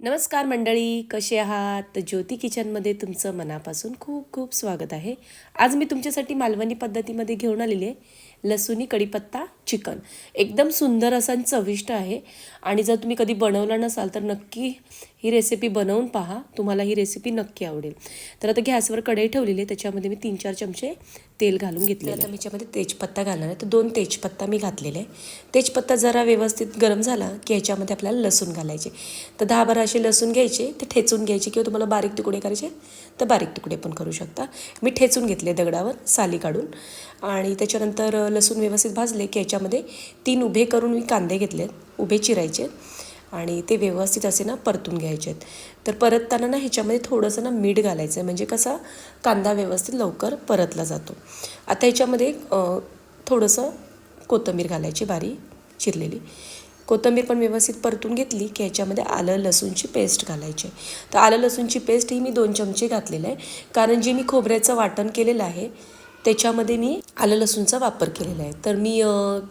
नमस्कार मंडळी कसे आहात? ज्योती किचनमध्ये तुमचं मनापासून खूप खूप स्वागत आहे. आज मी तुमच्यासाठी मालवणी पद्धतीमध्ये घेऊन आलेली आहे. लसूणी कढीपत्ता चिकन. एकदम सुंदर असं आणि चविष्ट आहे. आणि जर तुम्ही कधी बनवलं नसाल तर नक्की ही रेसिपी बनवून पहा. तुम्हाला ही रेसिपी नक्की आवडेल. तर आता गॅसवर कढई ठेवलेली आहे. त्याच्यामध्ये मी तीन चार चमचे तेल घालून घेतले आता मी याच्यामध्ये तेजपत्ता घालणार आहे. तर दोन तेजपत्ता मी घातलेले आहे. तेजपत्ता जरा व्यवस्थित गरम झाला की ह्याच्यामध्ये आपल्याला लसूण घालायचे. तर दहा बारा असे लसूण घ्यायचे ते ठेचून घ्यायचे किंवा तुम्हाला बारीक तुकडे करायचे तर बारीक तुकडे पण करू शकता. मी ठेचून घेतले दगडावर साली काढून. आणि त्याच्यानंतर लसूण व्यवस्थित भाजले की याच्यामध्ये तीन उभे करून मी कांदे घेतले उभे चिरायचे आणि ते व्यवस्थित असे ना परतून घ्यायचे आहेत. तर परतताना ना ह्याच्यामध्ये थोडंसं ना मीठ घालायचं आहे म्हणजे कसा कांदा व्यवस्थित लवकर परतला जातो. आता ह्याच्यामध्ये थोडंसं कोथिंबीर घालायची बारी चिरलेली. कोथिंबीर पण व्यवस्थित परतून घेतली की ह्याच्यामध्ये आलं लसूणची पेस्ट घालायची तर आलं लसूणची पेस्ट ही मी दोन चमचे घातलेलं आहे कारण जे मी खोबऱ्याचं वाटण केलेलं आहे त्याच्यामध्ये मी आलं लसूणचा वापर केलेला आहे. तर मी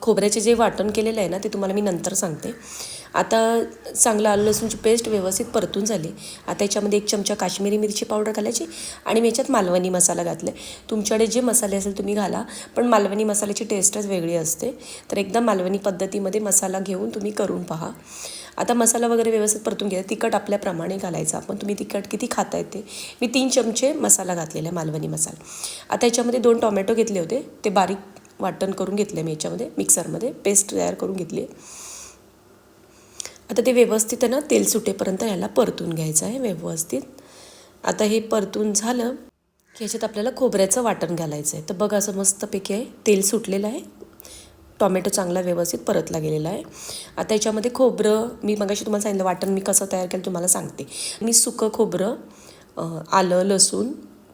खोबऱ्याचे जे वाटण केलेलं आहे ना ते तुम्हाला मी नंतर सांगते. आता चांगलं आलं लसूणची पेस्ट व्यवस्थित परतून झाली. आता याच्यामध्ये एक चमचा काश्मीरी मिरची पावडर घालायची आणि मी याच्यात मालवणी मसाला घातला आहे तुमच्याकडे जे मसाले असेल तुम्ही घाला पण मालवणी मसाल्याची टेस्टच वेगळी असते. तर एकदम मालवणी पद्धतीमध्ये मसाला घेऊन तुम्ही करून पहा. आता मसाला वगैरे व्यवस्थित परतून घ्या तिखट आपल्याप्रमाणे घालायचं. आपण तुम्ही तिखट किती खाता येते मी तीन चमचे मसाला घातलेला आहे मालवणी मसाला. आता याच्यामध्ये दोन टोमॅटो घेतले होते. ते बारीक वाटण करून घेतले मी याच्यामध्ये मिक्सरमध्ये. पेस्ट तयार करून घेतली आता ते व्यवस्थित आहे ना तेल सुटेपर्यंत ह्याला परतून घ्यायचं आहे व्यवस्थित. आता हे परतून झालं की ह्याच्यात आपल्याला खोबऱ्याचं वाटण घालायचं आहे तर बघा असं मस्तपैकी आहे. तेल सुटलेलं आहे. टॉमॅटो चांगला व्यवस्थित परतला गेलेला आहे. आता याच्यामध्ये खोबरं मी मगाशी तुम्हाला सांगितलं वाटण मी कसं तयार केलं तुम्हाला सांगते. मी सुकं खोबरं आलं लसूण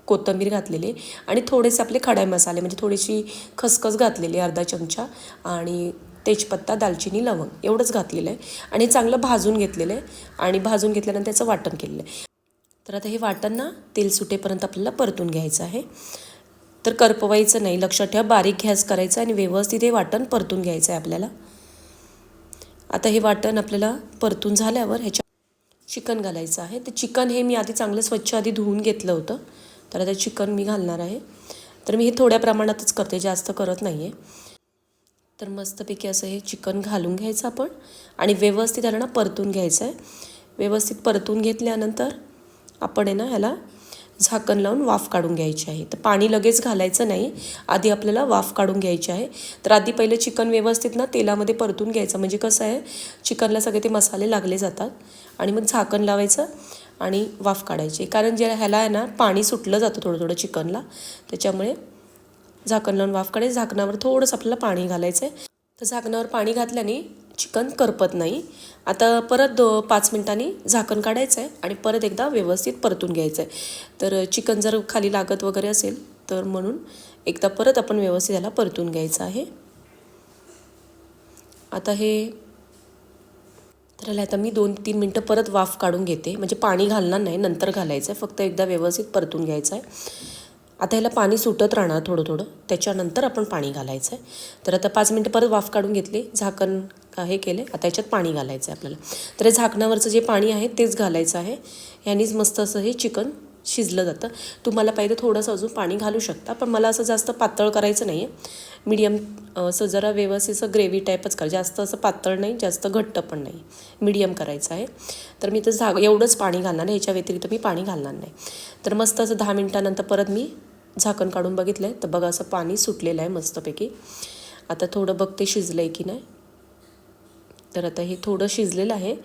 कोथिंबीर घातलेली आणि थोडेसे आपले खडाय मसाले म्हणजे थोडीशी खसखस घातलेली अर्धा चमचा आणि तेजपत्ता दालचिनी लवंग एवढंच घातलेलं आहे. आणि चांगलं भाजून घेतलेलं आहे आणि भाजून घेतल्यानंतर त्याचं वाटण केलेलं आहे. तर आता हे वाटण ना तेल सुटेपर्यंत आपल्याला परतून घ्यायचं आहे. तर करपवायचं नाही. लक्षात ठेवा बारीक घ्यास करायचं आणि व्यवस्थित हे वाटण परतून घ्यायचं आहे आपल्याला. आता हे वाटण आपल्याला परतून झाल्यावर ह्याच्या चिकन घालायचं आहे. तर चिकन हे मी आधी चांगलं स्वच्छ आधी धुवून घेतलं होतं. तर आता चिकन मी घालणार आहे. तर मी हे थोड्या प्रमाणातच करते जास्त करत नाही आहे तर मस्तपैकी असं हे चिकन घालून घ्यायचं आपण आणि व्यवस्थित ह्याला ना परतून घ्यायचं आहे. व्यवस्थित परतून घेतल्यानंतर आपण आहे ना ह्याला झाकण लावून वाफ काढून घ्यायची आहे. तर पाणी लगेच घालायचं नाही. आधी आपल्याला वाफ काढून घ्यायची आहे. तर आधी पहिले चिकन व्यवस्थित ना तेलामध्ये परतून घ्यायचं. म्हणजे कसं आहे चिकनला सगळे ते मसाले लागले जातात. आणि मग झाकण लावायचं आणि वाफ काढायची. कारण जे ह्याला आहे ना पाणी सुटलं जातं थोडं थोडं चिकनला. त्याच्यामुळे झाकण लावून वाफ काढायचं. झाकणावर थोडंसं आपल्याला पाणी घालायचं आहे. तर झाकणावर पाणी घातल्याने चिकन करपत नाही. आता परत दो पाच मिनटांनी झाकण काढायचं आहे आणि परत एकदा व्यवस्थित परतून घ्यायचं आहे तर चिकन जर खाली लागत वगैरे असेल तर म्हणून एकदा परत आपण व्यवस्थित याला परतून घ्यायचं आहे. आता हे तर आता मी दोन तीन मिनटं परत वाफ काढून घेते. म्हणजे पाणी घालणार नाही नंतर घालायचं आहे फक्त एकदा व्यवस्थित परतून घ्यायचं आहे आता ह्याला पाणी सुटत राहणार थोडं थोडं. त्याच्यानंतर आपण पाणी घालायचं आहे तर आता पाच मिनटं परत वाफ काढून घेतली. झाकण हे केले? आता याच्यात पाणी घालायचं आहे आपल्याला. तर झाकणावरचं जे पाणी आहे तेच घालायचं आहे. ह्यानीच मस्त असं हे चिकन शिजलं जातं. तुम्हाला पाहिजे थोडंसं अजून पाणी घालू शकता पण मला असं जास्त पातळ करायचं नाही आहे मीडियम असं जरा व्यवस्थित असं ग्रेव्ही टाईपच करा. जास्त असं पातळ नाही जास्त घट्ट पण नाही. मीडियम करायचं आहे. तर मी तर झाग एवढंच पाणी घालणार आहे ह्याच्या व्यतिरिक्त मी पाणी घालणार नाही. तर मस्त असं दहा मिनटानंतर परत मी झाकण काढून बघितलं आहे तर बघा असं पाणी सुटलेलं आहे मस्तपैकी. आता थोडं बघते शिजलं आहे की नाही. तर आता हे थोडं शिजलेलं आहे.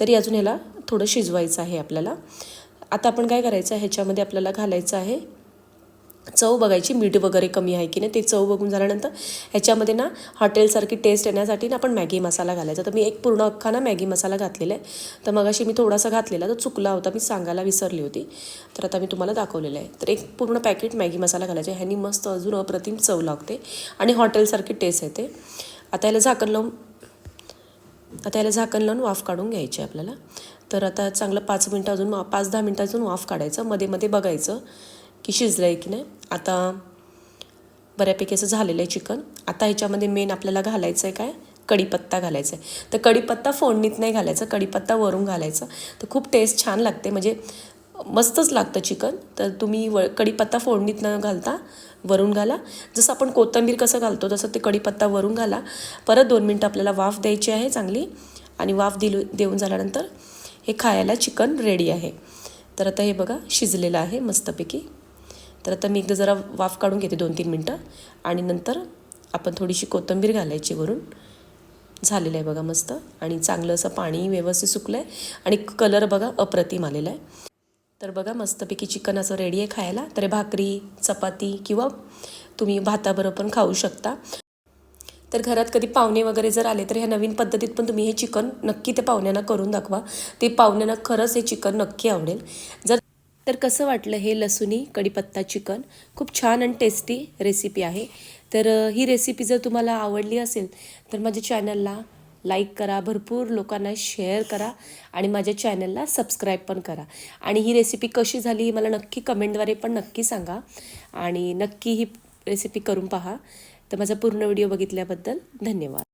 तरी अजून ह्याला थोडं शिजवायचं आहे आपल्याला. आता आपण काय करायचं आहे? ह्याच्यामध्ये आपल्याला घालायचं आहे चव बघायची. मीठ वगैरे कमी आहे की नाही ते चव बघून झाल्यानंतर ह्याच्यामध्ये ना हॉटेलसारखी टेस्ट येण्यासाठी ना आपण मॅगी मसाला घालायचा. तर मी एक पूर्ण अख्खा ना मॅगी मसाला घातलेला आहे. तर मग अशी मी थोडासा घातलेला तर चुकला होता. मी सांगायला विसरली होती. तर आता मी तुम्हाला दाखवलेलं आहे. तर एक पूर्ण पॅकेट मॅगी मसाला घालायचा ह्यानी मस्त अजून अप्रतिम चव लागते आणि हॉटेलसारखी टेस्ट येते. आता याला झाकण लावून आता याला झाकण लावून वाफ काढून घ्यायची आपल्याला. तर आता चांगलं पाच मिनटं अजून पाच दहा मिनटं अजून वाफ काढायचं. मध्ये मध्ये बघायचं की शिजलं आहे की नाही. आता बऱ्यापैकी असं झालेलं आहे चिकन. आता ह्याच्यामध्ये मेन आपल्याला घालायचं आहे काय? कढीपत्ता घालायचा आहे तर कढीपत्ता फोडणीत नाही घालायचा. कढीपत्ता वरून घालायचा. तर खूप टेस्ट छान लागते. म्हणजे मस्तच लागतं चिकन. तर तुम्ही व कढीपत्ता फोडणीत न घालता वरून घाला. जसं आपण कोथिंबीर कसं घालतो तसं ते कढीपत्ता वरून घाला. परत दोन मिनटं आपल्याला वाफ द्यायची आहे चांगली आणि वाफ दिलू देऊन झाल्यानंतर हे खायला चिकन रेडी आहे. तर आता हे बघा शिजलेलं आहे मस्तपैकी. तर आता मी एकदा जरा वाफ काढून घेते दोन तीन मिनटं. आणि नंतर आपण थोडीशी कोथिंबीर घालायची वरून. झालेलं आहे बघा मस्त. आणि चांगलं असं पाणी व्यवस्थित सुकलं आहे आणि कलर बघा अप्रतिम आलेला आहे. तर बघा मस्तपैकी चिकन असं रेडी आहे खायला. तर भाकरी चपाती किंवा तुम्ही भाताबरोबर पण खाऊ शकता. तर घरात कधी पाहुणे वगैरे जर आले तर ह्या नवीन पद्धतीत पण तुम्ही हे चिकन नक्की ते पाहुण्यांना करून दाखवा. ते पाहुण्यांना खरंच हे चिकन नक्की आवडेल. जर तर कसं वाटलं हे लसुणी कढीपत्ता चिकन खूप छान आणि टेस्टी रेसिपी आहे. तर ही रेसिपी जर तुम्हाला आवडली असेल तर माझ्या चॅनलला लाईक करा भरपूर लोकांना शेअर करा आणि माझ्या चॅनलला सबस्क्राईब पण करा. आणि ही रेसिपी कशी झाली ही मला नक्की कमेंटद्वारे पण नक्की सांगा. आणि नक्की ही रेसिपी करून पहा. तर माझा पूर्ण व्हिडिओ बघितल्याबद्दल धन्यवाद.